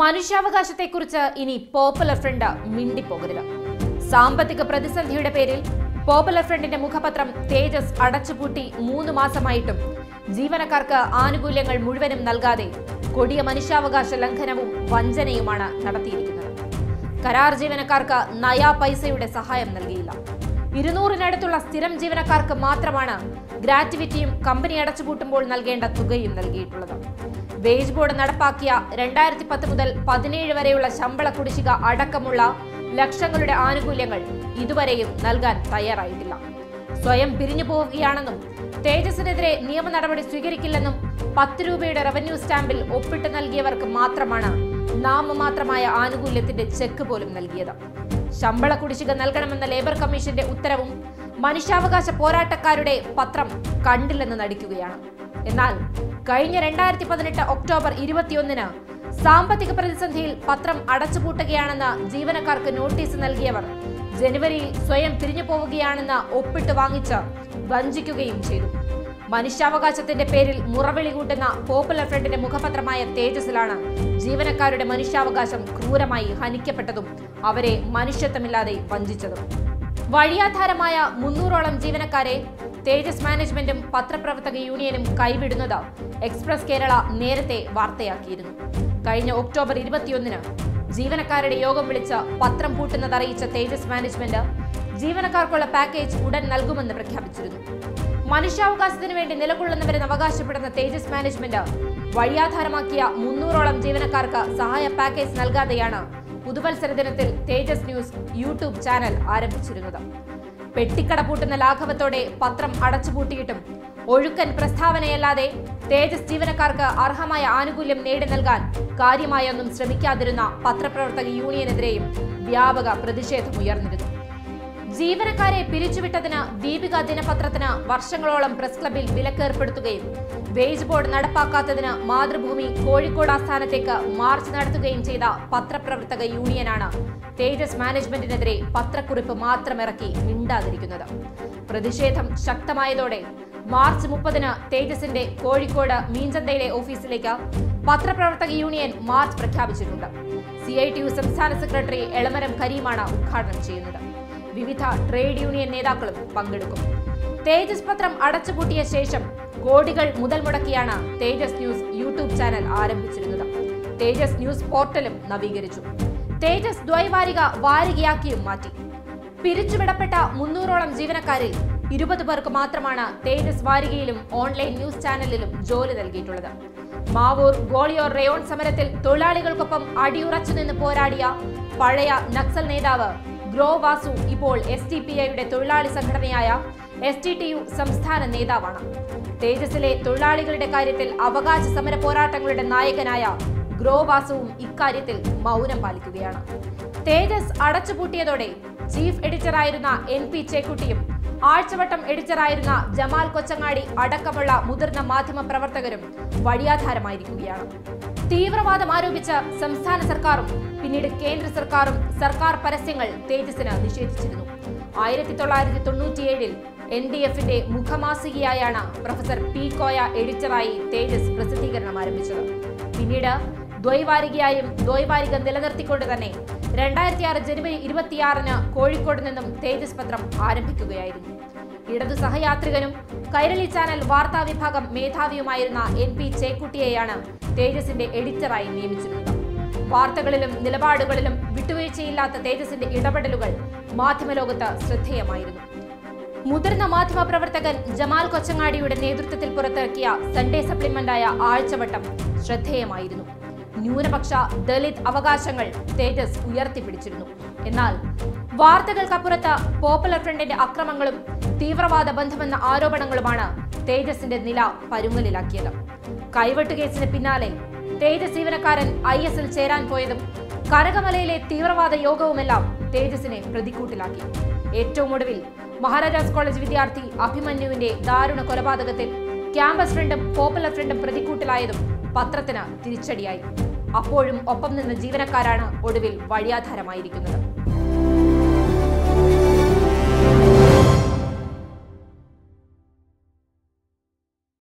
മനുഷ്യാവകാശത്തെക്കുറിച്ച് ഇനി popular front മിണ്ടിപ്പോകരുത്. സാമ്പത്തിക പ്രതിസന്ധിയുടെ പേരിൽ പോപ്പുലർ ഫ്രണ്ടിന്റെ മുഖപത്രം തേജസ് അടച്ചുപൂട്ടി മൂന്ന് മാസമായിട്ടും ജീവനക്കാർക്ക് ആനുകൂല്യങ്ങൾ മുഴുവനും നൽകാതെ കൊടിയ മനുഷ്യാവകാശ ലംഘനവും വഞ്ചനയുമാണ് നടത്തിയിരിക്കുന്നത്. കരാർ ജീവനക്കാർക്ക് നയാ പൈസയുടെ സഹായം നൽകിയില്ല. ഇരുന്നൂറിനടുത്തുള്ള സ്ഥിരം ജീവനക്കാർക്ക് മാത്രമാണ് ഗ്രാറ്റുവിറ്റിയും കമ്പനി അടച്ചുപൂട്ടുമ്പോൾ നൽകേണ്ട തുകയും നൽകിയിട്ടുള്ളത്. വേജ് ബോർഡ് നടപ്പാക്കിയ രണ്ടായിരത്തി പത്ത് മുതൽ പതിനേഴ് വരെയുള്ള ശമ്പള കുടിശ്ശിക അടക്കമുള്ള ലക്ഷങ്ങളുടെ ആനുകൂല്യങ്ങൾ ഇതുവരെയും നൽകാൻ തയ്യാറായിട്ടില്ല. സ്വയം പിരിഞ്ഞു പോവുകയാണെന്നും തേജസിനെതിരെ നിയമ നടപടി സ്വീകരിക്കില്ലെന്നും പത്ത് രൂപയുടെ റവന്യൂ സ്റ്റാമ്പിൽ ഒപ്പിട്ട് നൽകിയവർക്ക് മാത്രമാണ് നാമമാത്രമായ ആനുകൂല്യത്തിന്റെ ചെക്ക് പോലും നൽകിയത്. ശമ്പള കുടിശ്ശിക നൽകണമെന്ന ലേബർ കമ്മീഷന്റെ ഉത്തരവും മനുഷ്യാവകാശ പോരാട്ടക്കാരുടെ പത്രം കണ്ടില്ലെന്ന് നടിക്കുകയാണ്. എന്നാൽ കഴിഞ്ഞ രണ്ടായിരത്തി പതിനെട്ട് ഒക്ടോബർ ഇരുപത്തിയൊന്നിന് സാമ്പത്തിക പ്രതിസന്ധിയിൽ പത്രം അടച്ചുപൂട്ടുകയാണെന്ന് ജീവനക്കാർക്ക് നോട്ടീസ് നൽകിയവർ ജനുവരിയിൽ സ്വയം തിരിഞ്ഞു പോവുകയാണെന്ന് ഒപ്പിട്ട് വാങ്ങിച്ച് വഞ്ചിക്കുകയും ചെയ്തു. മനുഷ്യാവകാശത്തിന്റെ പേരിൽ മുറവിളി കൂട്ടുന്ന പോപ്പുലർ ഫ്രണ്ടിന്റെ മുഖപത്രമായ തേജസ്സിലാണ് ജീവനക്കാരുടെ മനുഷ്യാവകാശം ക്രൂരമായി ഹനിക്കപ്പെട്ടതും അവരെ മനുഷ്യത്വമില്ലാതെ വഞ്ചിച്ചതും. വഴിയാധാരമായ മുന്നൂറോളം ജീവനക്കാരെ തേജസ് മാനേജ്മെന്റും പത്രപ്രവർത്തക യൂണിയനും കൈവിടുന്നത് എക്സ്പ്രസ് കേരള നേരത്തെ വാർത്തയാക്കിയിരുന്നു. കഴിഞ്ഞ ഒക്ടോബർ ഇരുപത്തിയൊന്നിന് ജീവനക്കാരുടെ യോഗം വിളിച്ച് പത്രം പൂട്ടുന്നതറിയിച്ച തേജസ് മാനേജ്മെന്റ് ജീവനക്കാർക്കുള്ള പാക്കേജ് ഉടൻ നൽകുമെന്ന് പ്രഖ്യാപിച്ചിരുന്നു. മനുഷ്യാവകാശത്തിന് വേണ്ടി നിലകൊള്ളുന്നവരെന്ന് അവകാശപ്പെടുന്ന തേജസ് മാനേജ്മെന്റ് വഴിയാധാരമാക്കിയ മുന്നൂറോളം ജീവനക്കാർക്ക് സഹായ പാക്കേജ് നൽകാതെയാണ് പുതുവത്സര ദിനത്തിൽ തേജസ് ന്യൂസ് യൂട്യൂബ് ചാനൽ ആരംഭിച്ചിരുന്നത്. പെട്ടിക്കട പൂട്ടുന്ന ലാഘവത്തോടെ പത്രം അടച്ചുപൂട്ടിയിട്ടും ഒഴുക്കൻ പ്രസ്താവനയല്ലാതെ തേജസ് ജീവനക്കാർക്ക് അർഹമായ ആനുകൂല്യം നേടി നൽകാൻ കാര്യമായൊന്നും ശ്രമിക്കാതിരുന്ന പത്രപ്രവർത്തക യൂണിയനെതിരെയും വ്യാപക പ്രതിഷേധമുയർന്നിരുന്നു ജീവനക്കാരെ പിരിച്ചുവിട്ടതിന് ദീപിക ദിനപത്രത്തിന് വർഷങ്ങളോളം പ്രസ് ക്ലബിൽ വിലക്കേർപ്പെടുത്തുകയും വേജ് ബോർഡ് നടപ്പാക്കാത്തതിന് മാതൃഭൂമി കോഴിക്കോട് ആസ്ഥാനത്തേക്ക് മാർച്ച് നടത്തുകയും ചെയ്ത പത്രപ്രവർത്തക യൂണിയനാണ് തേജസ് മാനേജ്മെന്റിനെതിരെ പത്രക്കുറിപ്പ് മാത്രമിറക്കി മിണ്ടാതിരിക്കുന്നത്. പ്രതിഷേധം ശക്തമായതോടെ മാർച്ച് മുപ്പതിന് തേജസിന്റെ കോഴിക്കോട് മീഞ്ചന്തയിലെ ഓഫീസിലേക്ക് പത്രപ്രവർത്തക യൂണിയൻ മാർച്ച് പ്രഖ്യാപിച്ചിട്ടുണ്ട്. സി ഐ ടി യു സംസ്ഥാന സെക്രട്ടറി എളമരം കരീമാണ് ഉദ്ഘാടനം ചെയ്യുന്നത്. വിവിധ ട്രേഡ് യൂണിയൻ നേതാക്കളും പങ്കെടുക്കും. തേജസ് പത്രം അടച്ചുപൂട്ടിയ ശേഷം കോടികൾ മുതൽ മുടക്കിയാണ് തേജസ് ന്യൂസ് യൂട്യൂബ് ചാനൽ ആരംഭിച്ചിരുന്നത്. തേജസ് ന്യൂസ് പോർട്ടലും നവീകരിച്ചു. തേജസ് ദ്വൈവാരിക വാരികയാക്കിയും മാറ്റി. പിരിച്ചുവിടപ്പെട്ട മുന്നൂറോളം ജീവനക്കാരിൽ ഇരുപത് പേർക്ക് മാത്രമാണ് തേജസ് വാരികയിലും ഓൺലൈൻ ന്യൂസ് ചാനലിലും ജോലി നൽകിയിട്ടുള്ളത്. മാവൂർ ഗോളിയോർ റയോൺ സമരത്തിൽ തൊഴിലാളികൾക്കൊപ്പം അടിയുറച്ചു നിന്ന് പോരാടിയ പഴയ നക്സൽ നേതാവ് ഗ്രോ വാസു ഇപ്പോൾ എസ് ടി പി ഐയുടെ തൊഴിലാളി സംഘടനയായ എസ് ടി ടി യു സംസ്ഥാന നേതാവാണ്. തേജസിലെ തൊഴിലാളികളുടെ കാര്യത്തിൽ അവകാശ സമര പോരാട്ടങ്ങളുടെ നായകനായ ഗ്രോ വാസുവും ഇക്കാര്യത്തിൽ മൗനം പാലിക്കുകയാണ്. തേജസ് അടച്ചുപൂട്ടിയതോടെ ചീഫ് എഡിറ്ററായിരുന്ന എൻ പി ചേക്കുട്ടിയും ആഴ്ചവട്ടം എഡിറ്ററായിരുന്ന ജമാൽ കൊച്ചങ്ങാടി അടക്കമുള്ള മുതിർന്ന മാധ്യമ പ്രവർത്തകരും വഴിയാധാരമായിരിക്കുകയാണ്. തീവ്രവാദം ആരോപിച്ച സംസ്ഥാന സർക്കാരും പിന്നീട് കേന്ദ്ര സർക്കാരും സർക്കാർ പരസ്യങ്ങൾ തേജസ്സിന് നിഷേധിച്ചിരുന്നു. ആയിരത്തി തൊള്ളായിരത്തി തൊണ്ണൂറ്റിയേഴിൽ എൻ ഡി എഫിന്റെ മുഖമാസികയായാണ് പ്രൊഫസർ പി കോയ എഡിറ്ററായി തേജസ് പ്രസിദ്ധീകരണം ആരംഭിച്ചത്. പിന്നീട് ദ്വൈവാരികയായും ദ്വൈവാരിക നിലനിർത്തിക്കൊണ്ട് തന്നെ രണ്ടായിരത്തി ആറ് ജനുവരി ഇരുപത്തിയാറിന് കോഴിക്കോട് നിന്നും തേജസ് പത്രം ആരംഭിക്കുകയായിരുന്നു. ഇടതു സഹയാത്രികനും കൈരളി ചാനൽ വാർത്താ വിഭാഗം മേധാവിയുമായിരുന്ന എൻ പി ചേക്കുട്ടിയെയാണ് തേജസിന്റെ എഡിറ്ററായി നിയമിച്ചിരുന്നത് വാർത്തകളിലും നിലപാടുകളിലും വിട്ടുവീഴ്ചയില്ലാത്ത തേജസിന്റെ ഇടപെടലുകൾ മാധ്യമലോകത്ത് ശ്രദ്ധേയമായിരുന്നു. മുതിർന്ന മാധ്യമ പ്രവർത്തകൻ ജമാൽ കൊച്ചങ്ങാടിയുടെ നേതൃത്വത്തിൽ പുറത്തിറക്കിയ സൺഡേ സപ്ലിമെന്റായ ആഴ്ചവട്ടം ശ്രദ്ധേയമായിരുന്നു. ന്യൂനപക്ഷ ദളിത് അവകാശങ്ങൾ സ്റ്റേറ്റസ് ഉയർത്തിപ്പിടിച്ചിരുന്നു. എന്നാൽ വാർത്തകൾക്കപ്പുറത്ത് പോപ്പുലർ ഫ്രണ്ടിന്റെ അക്രമങ്ങളും തീവ്രവാദ ബന്ധമെന്ന ആരോപണങ്ങളുമാണ് തേജസിന്റെ നില പരുങ്ങലിലാക്കിയത്. കൈവെട്ട് കേസിന് പിന്നാലെ തേജസ് ജീവനക്കാരൻ ഐ എസിൽ ചേരാൻ പോയതും കരകമലയിലെ തീവ്രവാദ യോഗവുമെല്ലാം തേജസിനെ പ്രതിക്കൂട്ടിലാക്കി. ഏറ്റവും ഒടുവിൽ മഹാരാജാസ് കോളേജ് വിദ്യാർത്ഥി അഭിമന്യുവിന്റെ ദാരുണ കൊലപാതകത്തിൽ ക്യാമ്പസ് ഫ്രണ്ടും പോപ്പുലർ ഫ്രണ്ടും പ്രതിക്കൂട്ടിലായതും പത്രത്തിന് തിരിച്ചടിയായി. അപ്പോഴും ഒപ്പം നിന്ന ജീവനക്കാരാണ് ഒടുവിൽ വഴിയാധാരമായിരിക്കുന്നത്.